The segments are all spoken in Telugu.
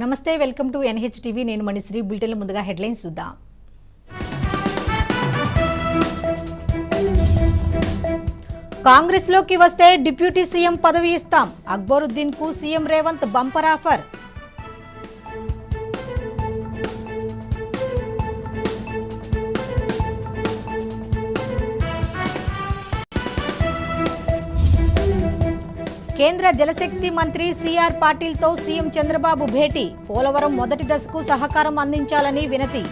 నమస్తే వెల్కమ్ టు ఎన్హెచ్ టీవీ నేను మణిశ్రీ. బులెటిన్ ముందుగా హెడ్లైన్స్ చూద్దాం. కాంగ్రెస్లోకి వస్తే డిప్యూటీ సీఎం పదవి ఇస్తాం. అక్బరుద్దీన్కు సీఎం రేవంత్ బంపర్ ఆఫర్. కేంద్ర జలశక్తి మంత్రి సిఆర్ పాటిల్తో సీఎం చంద్రబాబు భేటీ. పోలవరం మొదటి దశకు సహకారం అందించాలని వినతి.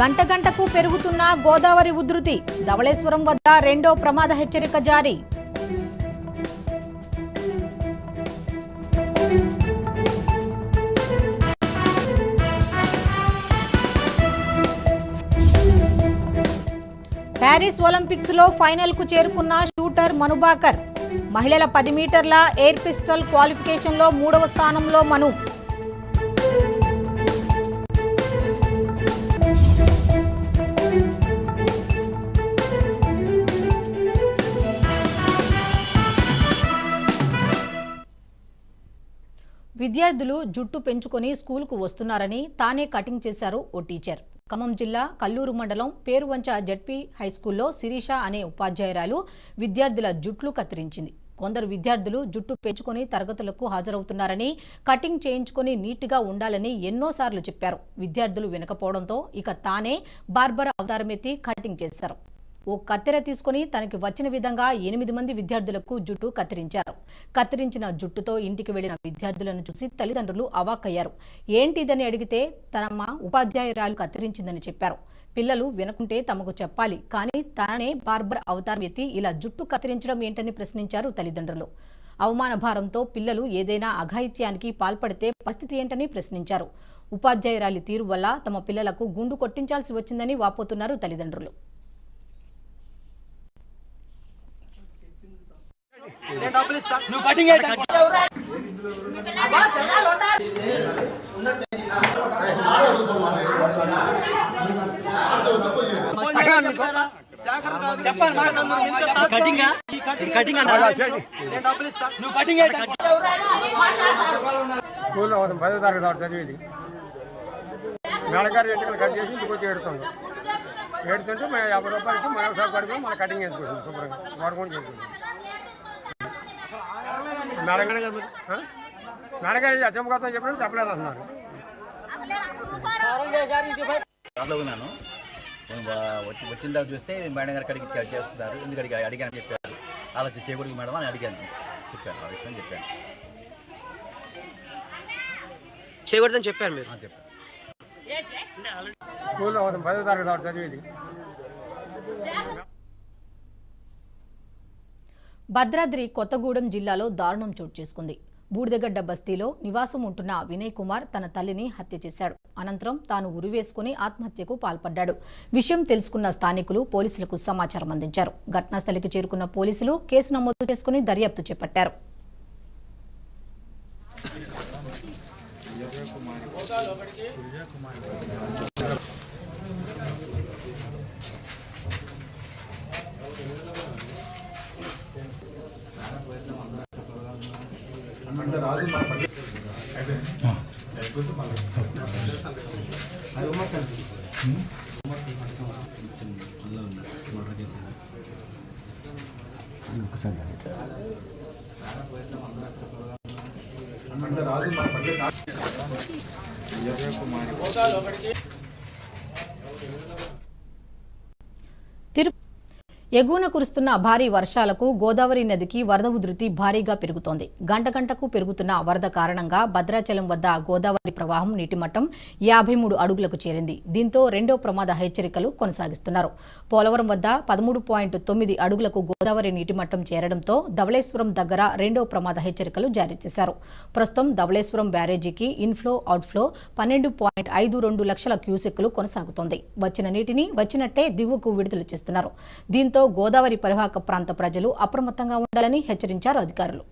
గంట గంటకు పెరుగుతున్న గోదావరి ఉధృతి. ధవళేశ్వరం వద్ద రెండో ప్రమాద హెచ్చరిక జారీ. ప్యారిస్ ఒలింపిక్స్లో ఫైనల్కు చేరుకున్న షూటర్ మనుబాకర్ మహిళల పది మీటర్ల ఎయిర్ పిస్టల్ క్వాలిఫికేషన్లో మూడవ స్థానంలో మను. విద్యార్థులు జుట్టు పెంచుకొని స్కూల్కు వస్తున్నారని తానే కటింగ్ చేశారు ఓ టీచర్. ఖమ్మం జిల్లా కల్లూరు మండలం పేరువంచ జడ్పీ హైస్కూల్లో శిరీష అనే ఉపాధ్యాయురాలు విద్యార్థుల జుట్లు కత్తిరించింది. కొందరు విద్యార్థులు జుట్టు పెంచుకొని తరగతులకు హాజరవుతున్నారని కటింగ్ చేయించుకొని నీట్గా ఉండాలని ఎన్నోసార్లు చెప్పారు. విద్యార్థులు వినకపోవడంతో ఇక తానే బార్బర్ అవతారమెత్తి కటింగ్ చేశారు. ఓ కత్తెర తీసుకుని తనకి వచ్చిన విధంగా ఎనిమిది మంది విద్యార్థులకు జుట్టు కత్తిరించారు. కత్తిరించిన జుట్టుతో ఇంటికి వెళ్ళిన విద్యార్థులను చూసి తల్లిదండ్రులు అవాక్కయ్యారు. ఏంటిదని అడిగితే తనమ్మ ఉపాధ్యాయురాలు కత్తిరించిందని చెప్పారు. పిల్లలు వినకుంటే తమకు చెప్పాలి కానీ తానే బార్బర్ అవతారం ఎత్తి ఇలా జుట్టు కత్తిరించడం ఏంటని ప్రశ్నించారు తల్లిదండ్రులు. అవమాన భారంతో పిల్లలు ఏదైనా అఘాయిత్యానికి పాల్పడితే పరిస్థితి ఏంటని ప్రశ్నించారు. ఉపాధ్యాయురాలి తీరు వల్ల తమ పిల్లలకు గుండు కొట్టించాల్సి వచ్చిందని వాపోతున్నారు తల్లిదండ్రులు. కటింగ్ అయితే చెప్పాలి కటింగ్? కటింగ్ అన్న నువ్వు కటింగ్ స్కూల్లో పదో తరగతి వాడు చదివేది. మేడగారు ఎంటికలు కట్ చేసి ఇంటికి వచ్చి ఏడుతుంది ఏడుతుంటే మేము యాభై రూపాయలు ఇచ్చి మనం సాగు పడుకుని మళ్ళీ కటింగ్ చేసుకుంటాం శుభ్రంగా. వాడు మేడగారు మేడగారు అచ్చమ్మగారితో చెప్పినప్పుడు చెప్పలేదు అంటున్నారు. దాంట్లో ఉన్నాను. వచ్చి వచ్చిన తర్వాత చూస్తే మేడం గారు అడిగి చే- చేస్తున్నారు. ఎందుకు అడిగి అడిగాను చెప్పారు. అలా చేయకూడదు మేడం అని అడిగాను. చెప్పాను ఆ విషయం చెప్పాను. చేయకూడదని చెప్పారు మీరు. చెప్పాను. స్కూల్లో పదో తరగతి వాడు చదివేది. భద్రాద్రి కొత్తగూడెం జిల్లాలో దారుణం చోటు చేసుకుంది. బూడిదగడ్డ బస్తీలో నివాసం ఉంటున్న వినయ్ కుమార్ తన తల్లిని హత్య చేశాడు. అనంతరం తాను ఉరివేసుకుని ఆత్మహత్యకు పాల్పడ్డాడు. విషయం తెలుసుకున్న స్థానికులు పోలీసులకు సమాచారం అందించారు. ఘటనాస్థలికి చేరుకున్న పోలీసులు కేసు నమోదు చేసుకుని దర్యాప్తు చేపట్టారు. తిరు ఎగువన కురుస్తున్న భారీ వర్షాలకు గోదావరి నదికి వరద ఉధృతి భారీగా పెరుగుతోంది. గంట గంటకు పెరుగుతున్న వరద కారణంగా భద్రాచలం వద్ద గోదావరి ప్రవాహం నీటిమట్టం యాభై మూడు అడుగులకు చేరింది. దీంతో రెండో ప్రమాద హెచ్చరికలు కొనసాగిస్తున్నారు. పోలవరం వద్ద పదమూడు పాయింట్ తొమ్మిది అడుగులకు గోదావరి నీటిమట్టం చేరడంతో ధవళేశ్వరం దగ్గర రెండో ప్రమాద హెచ్చరికలు జారీ చేశారు. ప్రస్తుతం ధవళేశ్వరం బ్యారేజీకి ఇన్ఫ్లో అవుట్ఫ్లో పన్నెండు పాయింట్ ఐదు రెండు లక్షల క్యూసెక్లు కొనసాగుతోంది. వచ్చిన నీటిని వచ్చినట్టే దిగువకు విడుదల చేస్తున్నారు. దీంతో దీంతో గోదావరి పరివాహక ప్రాంత ప్రజలు అప్రమత్తంగా ఉండాలని హెచ్చరించారు అధికారులు.